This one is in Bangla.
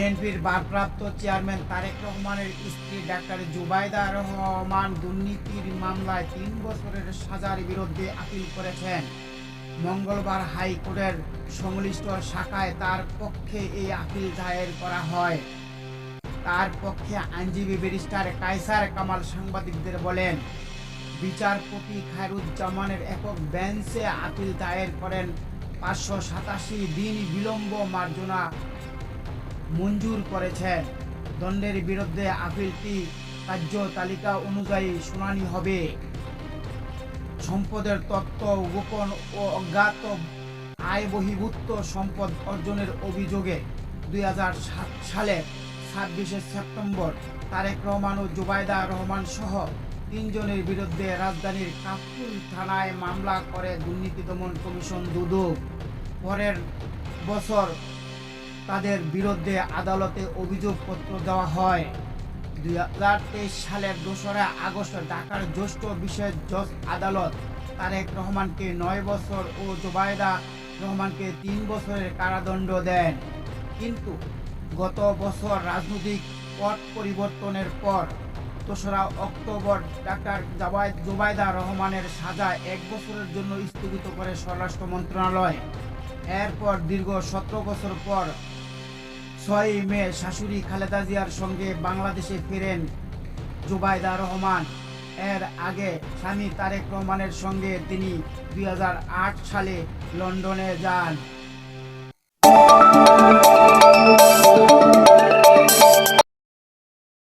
ভারপ্রাপ্ত চেয়ারম্যান তারেক রহমানের স্ত্রী ডাক্তার জুবাইদা রহমান দুর্নীতির মামলায় তিন বছরের সাজার বিরুদ্ধে আপিল করেছেন। মঙ্গলবার হাইকোর্টের সংশ্লিষ্ট শাখায় তার পক্ষে এই আপিল দায়ের করা হয়। তার পক্ষে আইনজীবী ব্যারিস্টার কায়সার কামাল সাংবাদিকদের বলেন, বিচারপতি খায়রুজ্জামানের একক বেঞ্চে আপিল দায়ের করেন পাঁচশো সাতাশি দিন বিলম্ব মার্জনা মঞ্জুর করেছেন। দণ্ডের বিরুদ্ধে আপিলটি কার্য তালিকা অনুযায়ী শুনানি হবে। সম্পদের তত্ত্ব, গোপন ও অজ্ঞাত আয় বহির্ভূত সম্পদ অর্জনের অভিযোগে দুই সালে ছাব্বিশে সেপ্টেম্বর তারেক রহমান ও জুবাইদা রহমান সহ তিনজনের বিরুদ্ধে রাজধানীর কাপুল থানায় মামলা করে দুর্নীতি দমন কমিশন দুদক। পরের বছর তাদের বিরুদ্ধে আদালতে অভিযোগপত্র দেওয়া হয়। দুই হাজার তেইশ সালের দোসরা আগস্ট ঢাকার জ্যেষ্ঠ বিশেষ জজ আদালত তারেক রহমানকে নয় বছর ও জোবায়দা রহমানকে তিন বছরের কারাদণ্ড দেন। কিন্তু গত বছর রাজনৈতিক পট পরিবর্তনের পর দোসরা অক্টোবর ডাক্তার জাবায়দ জোবায়দা রহমানের সাজা এক বছরের জন্য স্থগিত করে স্বরাষ্ট্র মন্ত্রণালয়। এরপর দীর্ঘ সতেরো বছর পর ছয় মে শাশুড়ি খালেদা জিয়ার সঙ্গে বাংলাদেশে ফেরেন জুবাইদা রহমান। এর আগে স্বামী তারেক রহমানের সঙ্গে তিনি দুই হাজার আট সালে লন্ডনে যান।